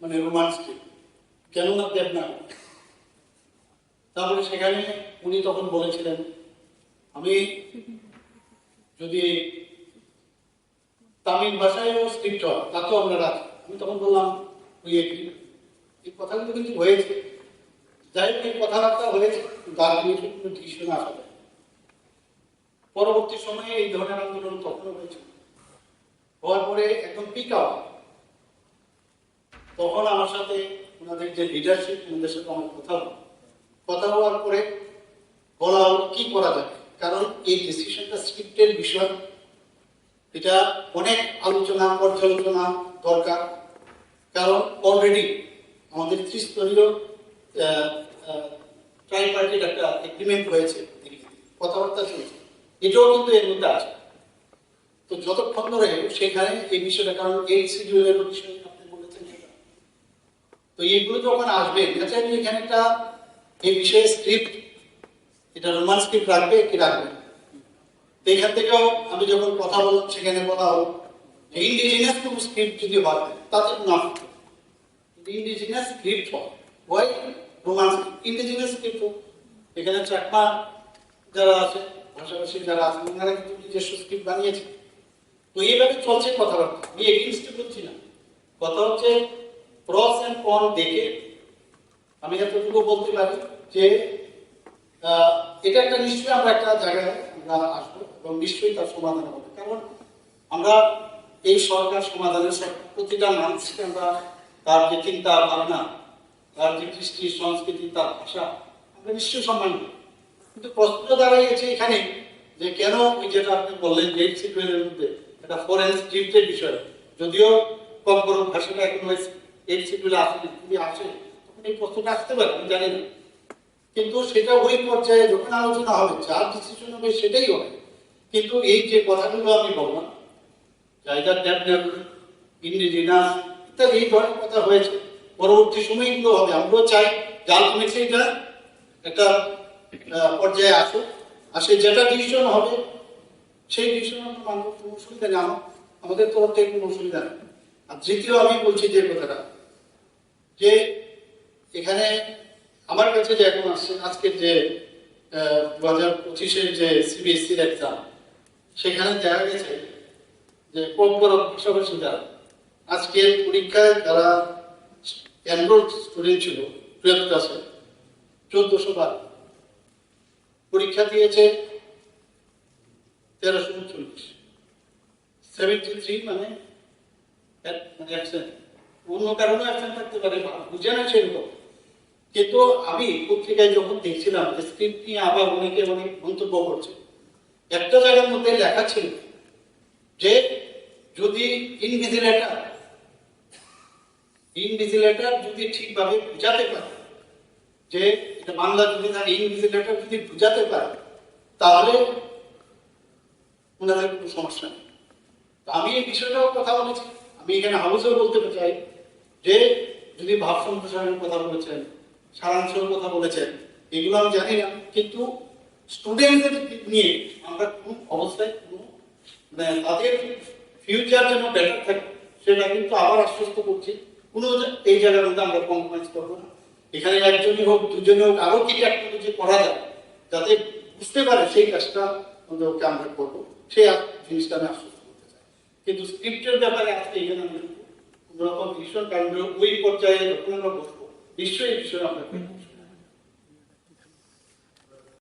মানে রোমান্স কেন না দেবনাথ তারপরে সেখানে উনি তখন বলেছিলেন, আমি যদি তামিল ভাষায়ও স্ক্রিপ্ট হয় তাতেও আমরা রাখি। আমি তখন বললাম, ওই এই কথাগুলো কিন্তু হয়েছে। যাই হোক, এই কথাবার্তা হয়েছে তার বিরুদ্ধে কোনো ডিসিশন আসা যায় পরবর্তী সময়ে এই ধরনের আন্দোলন তখনও হয়েছে হওয়ার পরে একদম পিক আপ তখন আমার সাথে ওনাদের যে লিডারশিপ ওনাদের সাথে আমার কথা হলো। কথা হওয়ার পরে বলা হলো, কি করা যাবে? কারণ এই ডিসিশনটা স্ক্রিপ্টের বিষয়। এটা অনেক আলোচনা, পর্যালোচনা দরকার। কারণ অলরেডি আমাদের ত্রিস্তরীয় ট্রাইপার্টির একটা এগ্রিমেন্ট হয়েছে। কথাবার্তা চলছে। এটাও কিন্তু এর মধ্যে আছে। তো যতক্ষণ ধরে সেখানে এই বিষয়টা, কারণ এই শিডিউলের বিষয়ে তো এইগুলো যখন আসবে ন্যাচারালি এখানে একটা, এই বিষয়ে স্ক্রিপ্ট এটা রোমান স্ক্রিপ্ট রাখবে কি রাখবে। তো এখান থেকেও আমি যখন কথা বললাম সেখানে বলা হলো যে ইন্ডিজিনিয়াস কোনো স্ক্রিপ্ট যদি হয় তাতে না ইন্ডিজিনিয়াস স্ক্রিপ্ট হয় হয় রোমান ইন্ডিজিনিয়াস স্ক্রিপ্ট হোক। এখানে চাকমা যারা আছে ভাষাভাষী যারা আছেন ওনারা কিন্তু নিজস্ব স্ক্রিপ্ট বানিয়েছে। তো এইভাবে চলছে কথাবার্তা। আমি এগেনস্টে করছি না। কথা হচ্ছে প্রস অ্যান্ড কন দেখে আমি এতটুকু বলতে পারি যে এটা একটা নিশ্চয়ই আমরা একটা জায়গায় আমরা আসব এবং নিশ্চয়ই তার সমাধান হবে। কারণ আমরা এই সরকার সমাধানের প্রতিটা মানুষকে আমরা তার যে চিন্তা ভাবনা, তার যে কৃষ্টি সংস্কৃতি, তার ভাষা, আমরা নিশ্চয়ই সম্মান করি। কিন্তু প্রশ্ন দাঁড়াইছে এখানে যে কেন ওই যেটা আপনি বললেন যে সিকুয়েলের মধ্যে এটা ফরেন স্ক্রিপ্টের বিষয়, যদিও কম বড় ভাষাটা এখন এই সিকুয়েলে আসে যদি আসে, তখন এই প্রশ্নটা আসতে পারে, আমি জানি না। কিন্তু সেটা ওই পর্যায়ে যখন আলোচনা হবে, যার ডিসিশন হবে সেটাই হবে। কিন্তু এই যে কথাগুলো আমি বললাম জায়গার ড্যাপনেল ইন্ডিজিনাস ইত্যাদি, এই ধরনের কথা হয়েছে। পরবর্তী সময় এগুলো হবে, আমরাও চাই যে আলটিমেটলি এটা, একটা পর্যায়ে আসুক। আর সে যেটা ডিসিশন হবে, সেই ডিসিশন আমরা মানব কোনো অসুবিধা নেই। আমাদের তরফ থেকে কোনো অসুবিধা নেই। আর দ্বিতীয় আমি বলছি যে কথাটা যে এখানে আমার কাছে যে এখন আসছে আজকের যে দু হাজার পঁচিশের যে সিবিএসসির এক্সাম সেখানে দেখা গেছে যে কম যারা আজকের পরীক্ষায় যারা এনরোল স্টুডেন্ট ছিল টুয়েলভ ক্লাসে চোদ্দশো বার পরীক্ষা দিয়েছে তেরোশো উনচল্লিশ। সেভেন্টি থ্রি মানে মানে অ্যাবসেন্ট অন্য কারণে অ্যাবসেন্ট থাকতে পারে। বুঝে না সেরকম কিন্তু আমি পত্রিকায় যখন দেখছিলাম স্ক্রিপ্ট নিয়ে আবার অনেকে অনেক মন্তব্য করছে, একটা জায়গার মধ্যে লেখা ছিল যে যদি ইনভিজিলেটার ইনভিজিলেটার যদি ঠিকভাবে বুঝাতে পারে, যে এটা বাংলা যদি তার ইনভিজিলেটার যদি বুঝাতে পারে, তাহলে ওনাদের কোনো সমস্যা নেই। আমি এই বিষয়টাও কথা বলেছি। আমি এখানে হাউসেও বলতে চাই। যে যদি ভাব সম্প্রসারণের কথা বলেছেন সারাংশের কথা বলেছেন, এগুলো আমি জানি না, কিন্তু স্টুডেন্টদের নিয়ে আমরা কোন অবস্থায়, কোনো মানে তাদের ফিউচার যেন বেটার থাকে, সেটা কিন্তু আবার আশ্বস্ত করছি। কোনো এই জায়গার মধ্যে আমরা কম্প্রোমাইজ করব না। এখানে একজনই হোক, দুজনই হোক, আরও কি টেকনোলজি করা যায়, যাতে বুঝতে পারে সেই কাজটা ওদেরকে আমরা করব, সেই জিনিসটা আমি আশ্বস্ত করতে চাই। কিন্তু স্ক্রিপ্টের ব্যাপারে আজকে এখানে আমি কোনো ঈশ্বর কারণ ওই পর্যায়ে যখন আমরা বসবো নিশ্চয়ই এই বিষয়ে আমরা।